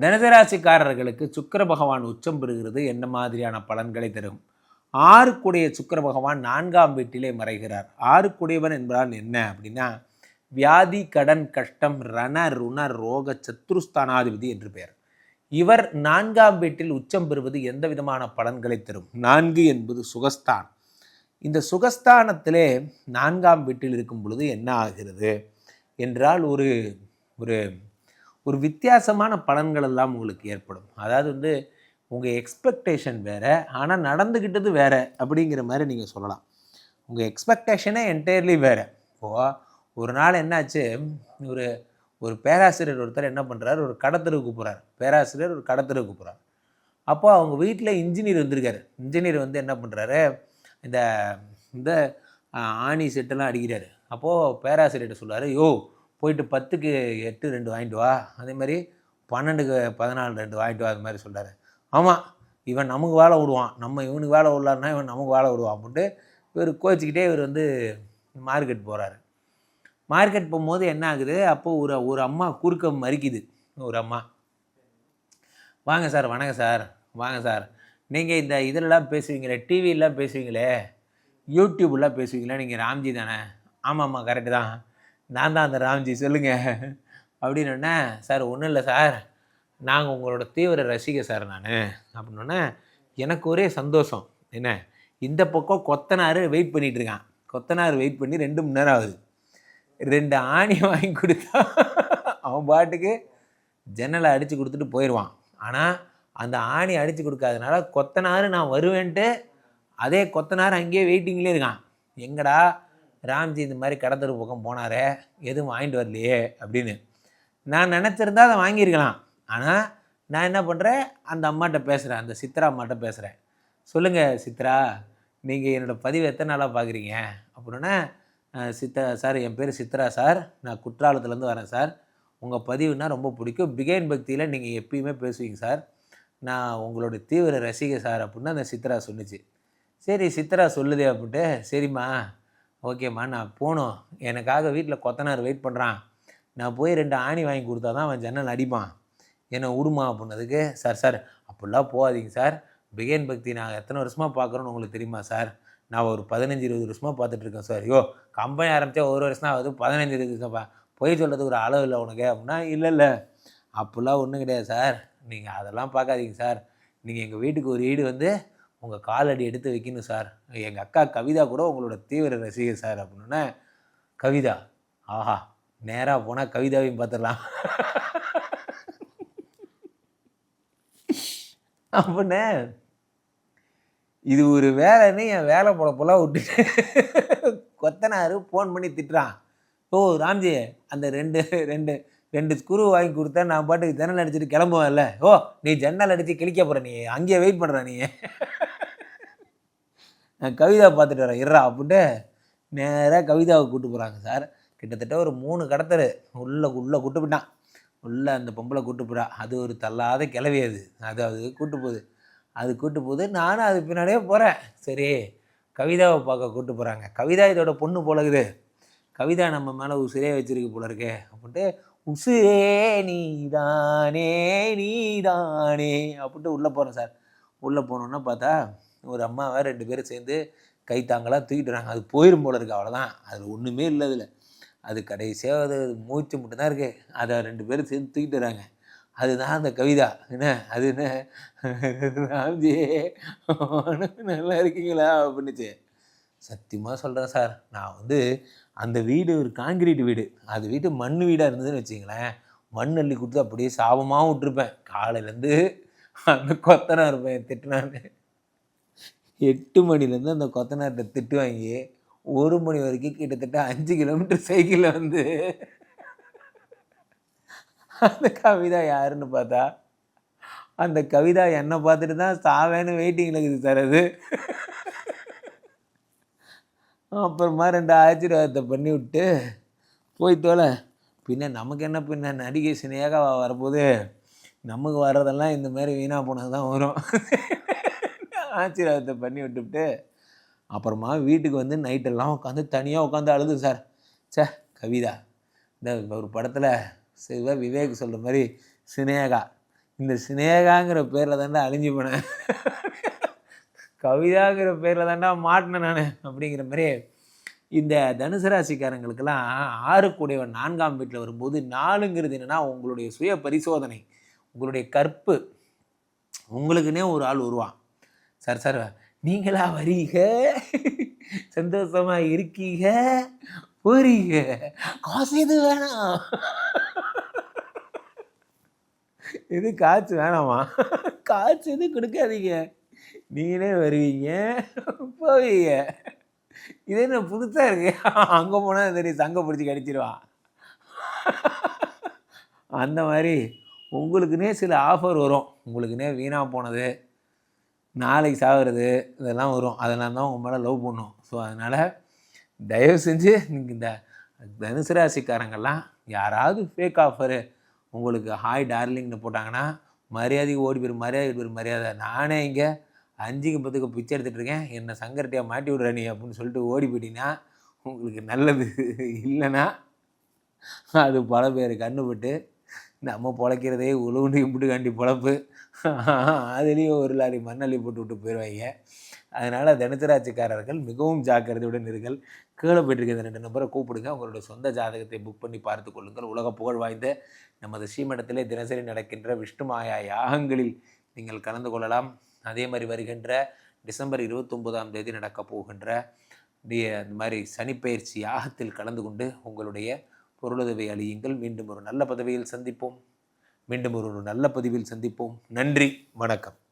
தனுசராசிக்காரர்களுக்கு சுக்கர பகவான் உச்சம் பெறுகிறது என்ன மாதிரியான பலன்களை தரும்? ஆறுக்குடைய சுக்கர பகவான் நான்காம் வீட்டிலே மறைகிறார். ஆறுக்குடையவன் என்பதால் என்ன அப்படின்னா வியாதி கடன் கஷ்டம் ரண ருண ரோக சத்ருஸ்தானாதிபதி என்று பெயர். இவர் நான்காம் வீட்டில் உச்சம் பெறுவது எந்த விதமான பலன்களை தரும்? நான்கு என்பது சுகஸ்தான் இந்த சுகஸ்தானத்திலே நான்காம் வீட்டில் இருக்கும் பொழுது என்ன ஆகிறது? என்றால் ஒரு ஒரு ஒரு வித்தியாசமான பலன்கள் எல்லாம் உங்களுக்கு ஏற்படும். அதாவது வந்து உங்கள் எக்ஸ்பெக்டேஷன் வேறு ஆனால் நடந்துக்கிட்டது வேறு அப்படிங்கிற மாதிரி நீங்கள் சொல்லலாம். உங்கள் எக்ஸ்பெக்டேஷனே என்டையர்லி வேறு. இப்போது ஒரு நாள் என்னாச்சு? ஒரு ஒரு பேராசிரியர் ஒருத்தர் என்ன பண்ணுறாரு ஒரு கடத்தருக்கு போகிறார் பேராசிரியர் ஒரு கடத்தருக்கு போகிறார் அப்போ அவங்க வீட்டில் இன்ஜினியர் வந்திருக்காரு. இன்ஜினியர் வந்து என்ன பண்ணுறாரு இந்த இந்த ஆணி செட்டெல்லாம் அடிக்கிறாரு. அப்போது பேராசிரியர்கிட்ட சொல்றாரு யோ போயிட்டு பத்துக்கு எட்டு ரெண்டு வாங்கிட்டு வா. அதே மாதிரி பன்னெண்டுக்கு பதினாலு ரெண்டு வாங்கிட்டு வா அது மாதிரி சொல்கிறாரு ஆமாம் இவன் நமக்கு வேலை விடுவான். நம்ம இவனுக்கு வேலை விடலான்னா இவன் நமக்கு வேலை விடுவான் அப்படின்ட்டு இவர் கோச்சிக்கிட்டே இவர் வந்து மார்க்கெட் போகிறாரு மார்க்கெட் போகும்போது என்ன ஆகுது? அப்போது ஒரு ஒரு அம்மா குறுக்க மறிக்குது. ஒரு அம்மா வாங்க சார் வணக்கம் சார் வாங்க சார். நீங்கள் இந்த இதிலலாம் பேசுவீங்களே டிவிலாம் பேசுவீங்களே யூடியூப்லாம் பேசுவீங்களே நீங்கள் ராம்ஜி தானே? ஆமாம் ஆமாம் கரெக்டு தான். நான் தான் அந்த ராம்ஜி சொல்லுங்கள் அப்படின்னோடனே சார் ஒன்றும் இல்லை சார். நாங்கள் உங்களோட தீவிர ரசிகை சார் நான். அப்படின்னோடனே எனக்கு ஒரே சந்தோஷம். என்ன? இந்த பக்கம் கொத்தனார் வெயிட் பண்ணிகிட்டு இருக்கான் கொத்தனார் வெயிட் பண்ணி ரெண்டு மணி நேரம் ஆகுது. ரெண்டு ஆணி வாங்கி கொடுத்தா அவன் பாட்டுக்கு ஜன்னலை அடித்து கொடுத்துட்டு போயிடுவான். ஆனால் அந்த ஆணி அடித்து கொடுக்காதனால கொத்தனார் நான் வருவேன்ட்டு அதே கொத்தனார் அங்கேயே வெயிட்டிங்லேயே இருக்கான். எங்கடா? ராம்ஜி இந்த மாதிரி கடத்தரு பக்கம் போனாரே எதுவும் வாங்கிட்டு வரலையே அப்படின்னு. நான் நினச்சிருந்தா அதை வாங்கியிருக்கலாம். ஆனால் நான் என்ன பண்ணுறேன் அந்த அம்மாட்ட பேசுகிறேன் அந்த சித்ரா அம்மாட்ட பேசுகிறேன் சொல்லுங்கள் சித்ரா நீங்கள் என்னோடய பதிவு எத்தனை நாளாக பார்க்குறீங்க அப்படின்னா சித்ரா சித்தா சார் என் பேர் சித்ரா சார். நான் குற்றாலத்துலேருந்து வரேன் சார். உங்கள் பதிவுனா ரொம்ப பிடிக்கும். பிகைன் பக்தியில் நீங்கள் எப்பயுமே பேசுவீங்க சார். நான் உங்களோட தீவிர ரசிகை சார் அப்படின்னு அந்த சித்ரா சொன்னிச்சு. சரி சித்ரா சொல்லுதே அப்படின்ட்டு சரிம்மா ஓகேம்மா நான் போகணும். எனக்காக வீட்டில் கொத்தனார் வெயிட் பண்ணுறான் நான் போய் ரெண்டு ஆணி வாங்கி கொடுத்தா தான் அவன் ஜன்னல் அடிப்பான். என்னை விடுமா அப்படின்னதுக்கு சார் சார் அப்படிலாம் போகாதீங்க சார். பிகேன் பக்தி நான் எத்தனை வருஷமாக பார்க்குறோன்னு உங்களுக்கு தெரியுமா சார்? நான் ஒரு பதினஞ்சு இருபது வருஷமாக பார்த்துட்ருக்கேன் சார். ஐயோ கம்பெனி ஆரம்பித்தா ஒரு வருஷம் தான் ஆகுது பதினஞ்சு இருபது வருஷம்ப்பா பொய் சொல்கிறதுக்கு ஒரு அளவு இல்லை உனக்கு அப்படின்னா இல்லை இல்லை. அப்படிலாம் ஒன்றும் கிடையாது சார். நீங்கள் அதெல்லாம் பார்க்காதீங்க சார். நீங்கள் எங்கள் வீட்டுக்கு ஒரு வீடு வந்து உங்கள் காலடி எடுத்து வைக்கணும் சார். எங்கள் அக்கா கவிதா கூட உங்களோட தீவிர ரசிகர் சார் அப்படின்னா கவிதா ஆஹா நேராக போனால் கவிதாவையும் பார்த்துடலாம் அப்படின்னே இது ஒரு வேலைன்னு என் வேலை பொழப்பெல்லாம் விட்டுட்டு கொத்தனார் ஃபோன் பண்ணி திட்டுறான். ஓ ராம்ஜி அந்த ரெண்டு ரெண்டு ரெண்டு ஸ்க்ரூ வாங்கி கொடுத்தா நான் பாட்டுக்கு ஜன்னல் அடிச்சுட்டு கிளம்புவேன்ல. ஓ நீ ஜன்னல் அடித்து கிழிக்க போகிற நீ அங்கேயே வெயிட் பண்ணுற நீ. நான் கவிதா பார்த்துட்டு வரேன். இறா அப்படின்ட்டு நேராக கவிதாவை கூட்டு போகிறாங்க சார். கிட்டத்தட்ட ஒரு மூணு கடத்தரு உள்ளே உள்ளே கூட்டு போயிட்டான். உள்ளே அந்த பொம்பளை கூட்டு போகிறா அது ஒரு தள்ளாத கிளவி அது. அது அது கூட்டு போகுது. அது கூட்டு போகுது. நானும் அது பின்னாடியே போகிறேன் சரி கவிதாவை பார்க்க கூட்டு போகிறாங்க கவிதா இதோட பொண்ணு போலகுது இருக்குது. கவிதா நம்ம மேலே உசிரே வச்சிருக்கு போல இருக்கே அப்படின்ட்டு உசுரே நீதானே நீதானே அப்படின்ட்டு உள்ளே போகிறேன் சார். உள்ளே போனோன்னா பார்த்தா ஒரு அம்மாவை ரெண்டு பேரும் சேர்ந்து கைத்தாங்களாக தூக்கிட்டு வராங்க. அது போயிடும் போல இருக்கு. அவ்வளோதான் அதில் ஒன்றுமே இல்லை அதில். அது கடைசியாக அது மூச்சு மட்டும்தான் இருக்குது அதை ரெண்டு பேரும் சேர்ந்து தூக்கிட்டுறாங்க அதுதான் அந்த கவிதா. என்ன? அது என்ன? ராம்ஜி நல்லா இருக்கீங்களா? அப்படின்னுச்சு. சத்தியமாக சொல்கிறேன் சார். நான் வந்து அந்த வீடு ஒரு காங்கிரீட் வீடு. அது வீட்டு மண் வீடாக இருந்ததுன்னு வச்சிங்களேன் மண் அள்ளி கொடுத்து அப்படியே சாபமாகவும் விட்டுருப்பேன். காலையிலேருந்து அந்த கொத்தனார் இருப்பேன் திட்டினான்னு எட்டு மணிலேருந்து அந்த கொத்தனார்கிட்ட திட்டு வாங்கி ஒரு மணி வரைக்கும் கிட்டத்தட்ட அஞ்சு கிலோமீட்டர் சைக்கிளில் வந்து அந்த கவிதா யாருன்னு பார்த்தா அந்த கவிதா என்னை பார்த்துட்டு தான் சாவேன்னு வெயிட்டிங்கில் இருக்குது சார் அது. அப்புறமா ரெண்டு ஆசீர்வாதத்தை பண்ணி விட்டு போய் தோலை பின்ன நமக்கு என்ன பின்ன நடிகை சினையாக வரும்போது நமக்கு வர்றதெல்லாம் இந்த மாதிரி வீணாக போனது தான் வரும். ஆசீர்வாதத்தை பண்ணி விட்டுவிட்டு அப்புறமா வீட்டுக்கு வந்து நைட்டெல்லாம் உட்காந்து தனியாக உட்காந்து அழுது சார் ச்சே கவிதா இந்த ஒரு படத்தில் சிவ விவேக் சொல்கிற மாதிரி சினேகா இந்த சினேகாங்கிற பேரில் தாண்டா அழிஞ்சு போனேன் கவிதாங்கிற பேரில் தாண்டா மாட்டினேன் நான் அப்படிங்கிற மாதிரி இந்த தனுசு ராசிக்காரங்களுக்கெல்லாம் ஆறு கூடையவன் நான்காம் வீட்டில் வரும்போது நாலுங்கிறது என்னென்னா உங்களுடைய சுய பரிசோதனை உங்களுடைய கற்பு உங்களுக்குன்னே ஒரு ஆள் வருவான். சார் சார் நீங்களா வரீங்க? சந்தோஷமா இருக்கீங்க? போறீங்க காசு எது வேணாம். இது காசு வேணாமா? காசு எது கொடுக்காதீங்க. நீங்களே வருவீங்க போவீங்க. இதே என்ன புதுசாக இருக்கு? அங்கே போனால் தெரியும் சங்க பிடிச்சி கடிச்சிருவான் அந்த மாதிரி உங்களுக்குன்னே சில ஆஃபர் வரும். உங்களுக்குன்னே வீணாக போனது. நாளைக்கு சாகிறது இதெல்லாம் வரும். அதெல்லாம் தான் உங்கள் மேலே லவ் பண்ணும். ஸோ அதனால் தயவு செஞ்சு நீங்கள் இந்த தனுசு ராசிக்காரங்கள்லாம் யாராவது ஃபேக் ஆஃபரு உங்களுக்கு ஹாய் டார்லிங்னு போட்டாங்கன்னா மரியாதைக்கு ஓடி போயிரு மரியாதை போயிரு மரியாதை. நானே இங்கே அஞ்சுக்கு பத்துக்கு பிச்சை எடுத்துகிட்டு இருக்கேன். என்னை சங்கரட்டியாக மாட்டி விடுற நீ அப்படின்னு சொல்லிட்டு ஓடி போயிட்டீங்கன்னா உங்களுக்கு நல்லது. இல்லைன்னா அது பல பேர் கண்ணுபட்டு நம்ம பொழைக்கிறதே உழுவுண்டு கும்பிட்டு காண்டி பொழப்பு. அதுலேயும் ஒரு லாரி மண்ணள்ளி போட்டு விட்டு போயிடுவாங்க அதனால் தனுசராட்சிக்காரர்கள் மிகவும் ஜாக்கிரதையுடன் இருங்கள். கீழே போயிட்டுருக்க இந்த ரெண்டு நம்பரை கூப்பிடுங்க. உங்களுடைய சொந்த ஜாதகத்தை புக் பண்ணி பார்த்து கொள்ளுங்கள். உலக புகழ் வாய்ந்த நமது ஸ்ரீமடத்திலே தினசரி நடக்கின்ற விஷ்ணுமாயா யாகங்களில் நீங்கள் கலந்து கொள்ளலாம். அதே மாதிரி வருகின்ற டிசம்பர் இருபத்தொம்போதாம் தேதி நடக்கப் போகின்ற டி அந்த மாதிரி சனிப்பயிற்சி யாகத்தில் கலந்து கொண்டு உங்களுடைய பொருளுதவி அழியுங்கள். மீண்டும் ஒரு நல்ல பதவியில் சந்திப்போம். மீண்டும் ஒரு நல்ல பதிவில் சந்திப்போம். நன்றி. வணக்கம்.